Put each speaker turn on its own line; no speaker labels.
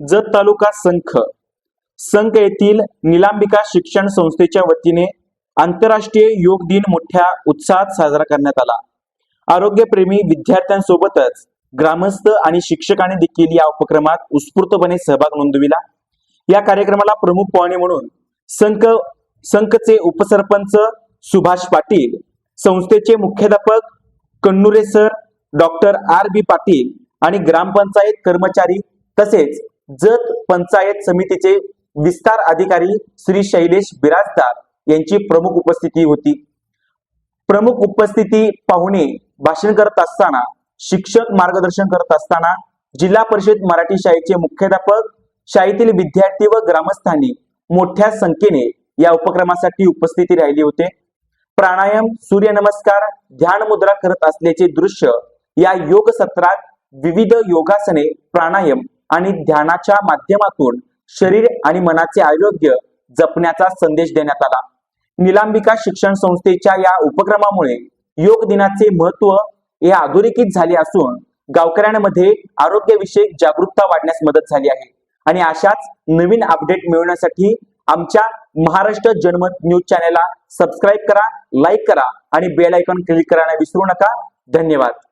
जत तालुका संख. संख येथील निलांबिका शिक्षण संस्थेच्या वतीने आंतरराष्ट्रीय योग दिन मोठ्या उत्साहात साजरा करण्यात आला. आरोग्यप्रेमी विद्यार्थ्यांसोबतच ग्रामस्थ आणि शिक्षकांनी देखील या उपक्रमात उत्स्फूर्तपणे सहभाग नोंदविला. या कार्यक्रमाला प्रमुख पाहुणे म्हणून संख संखचे उपसरपंच सुभाष पाटील संस्थेचे मुख्याध्यापक Kannure sir doctor R B Patil आणि ग्रामपंचायत कर्मचारी तसेच जत पंचायत समितीचे विस्तार अधिकारी श्री शैलेश बिराजदार यांची प्रमुख उपस्थिती होती. प्रमुख उपस्थिती पाहुणे भाषण करत असताना शिक्षक मार्गदर्शन करत असताना जिल्हा परिषद मराठी शाळेचे मुख्याध्यापक शाळेतील विद्यार्थी व ग्रामस्थांनी मोठ्या संख्येने या उपक्रमासाठी उपस्थिती राहिली होते. प्राणायाम सूर्यनमस्कार ध्यान मुद्रा करत असल्याचे दृश्य या योग सत्रात विविध योगासने प्राणायाम आणि ध्यानाच्या माध्यमातून शरीर आणि मनाचे आरोग्य जपण्याचा संदेश देण्यात आला. निलांबिका शिक्षण संस्थेच्या या उपक्रमामुळे योग दिनाचे महत्त्व हे अधोरेखित झाले असून गावकऱ्यांमध्ये आरोग्यविषयक जागरूकता वाढण्यास मदत झाली आहे. आणि अशाच नवीन अपडेट मिळवण्यासाठी आमच्या महाराष्ट्र जनमत न्यूज चॅनेलला सबस्क्राईब करा लाईक करा आणि बेल आयकॉन क्लिक करायला विसरू नका. धन्यवाद.